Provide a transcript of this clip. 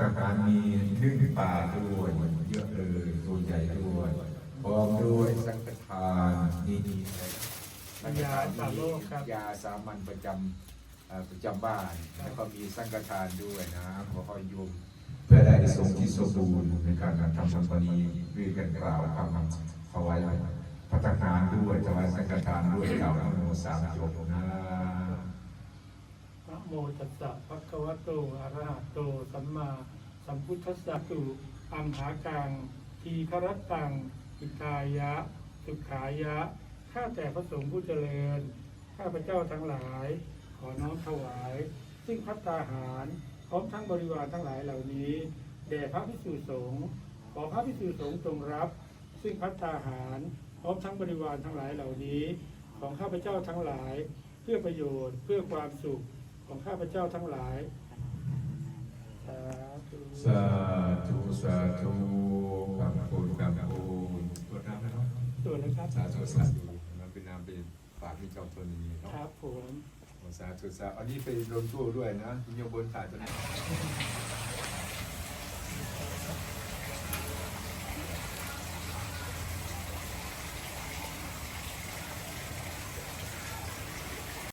ตาคารมีนึ่งปลาด้วยเยอะเลยตัวใหญ่ด้วยพร้อมด้วยสังฆทานนี่นี่สังฆทานยาสาโรคครับยาสามัญประจำประจำบ้านแล้วก็มีสังฆทานด้วยนะขอให้โยมเพื่อได้สมที่สมบูรณ์ในการทำสัมปนีด้วยกันกล่าวคำถวายพัฒนานด้วยถวายสังฆทานด้วยกล่าวนะโมสามจบนะนะ ตัสสะภะคะวะโตอะระหะโต สัมมาสัมพุทธัสสะตุอัมหากังทีครตังอิทายะ สุขายะ ข้าแต่พระสงฆ์ผู้เจริญ ข้าพระเจ้าทั้งหลาย ขอน้อมถวาย ซึ่งพัตตาหาร พร้อมทั้งบริวารทั้งหลายเหล่านี้แด่พระพิสุสงฆ์ขอพระพิสุสงฆ์จงรับ ซึ่งพัตตาหาร พร้อมทั้งบริวารทั้งหลายเหล่านี้ ของข้าพเจ้าทั้งหลาย เพื่อประโยชน์เพื่อความสุข ของข้าพเจ้าทั้งหลาย สาธุสาธุสาธุคำพูดคำพูดตรวจน้ำนะครับส่วนนะครับ สาธุสาธุมันเป็นน้ำเป็นฝากที่เจ้าตัวนี้คเนาะรับผมสาธุสาธุอันนี้ไปลงตู้ด้วยนะมีโยบนถ่ายตัวนี้